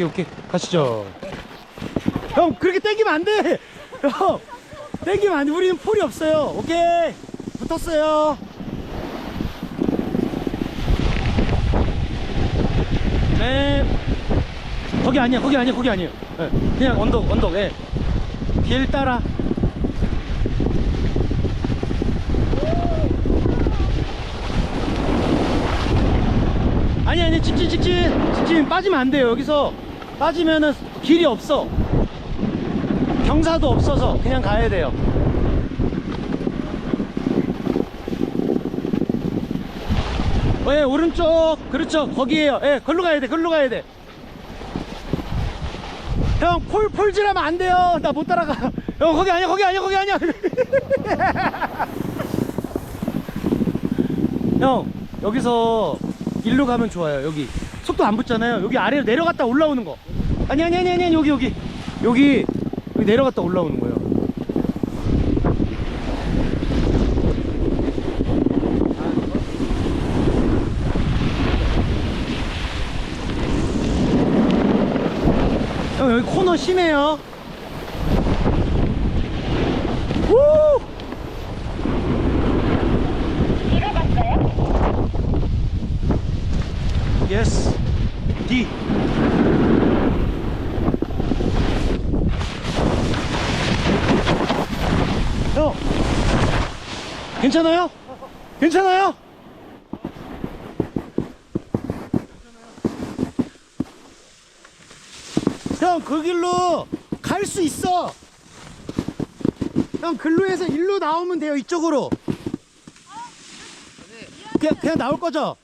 오케이 오케이. 가시죠. 형 그렇게 땡기면 안돼. 형 땡기면 안돼. 우리는 폴이 없어요. 오케이? 붙었어요. 네. 거기 아니야 거기 아니야 거기 아니에요. 예, 그냥 언덕 언덕 예. 길 따라. 아니 아니 직진 직진. 직진 빠지면 안 돼요 여기서 빠지면은 길이 없어. 경사도 없어서 그냥 가야 돼요. 어, 예 오른쪽. 그렇죠. 거기에요. 예 걸로 가야 돼 걸로 가야 돼형 폴 폴질하면 안 돼요. 나 못 따라가. 형 거기 아니야 거기 아니야 거기 아니야. 형 여기서 일로 가면 좋아요 여기 속도 안 붙잖아요. 여기 아래로 내려갔다 올라오는 거. 아니 아니 아니 아니 여기 여기. 여기 여기 내려갔다 올라오는 거예요. 형 여기 코너 심해요. 우! 예스 D 형 괜찮아요? 괜찮아요? 형 그 길로 갈 수 있어 형 글로 해서 일로 나오면 돼요 이쪽으로 그냥, 그냥 나올 거죠?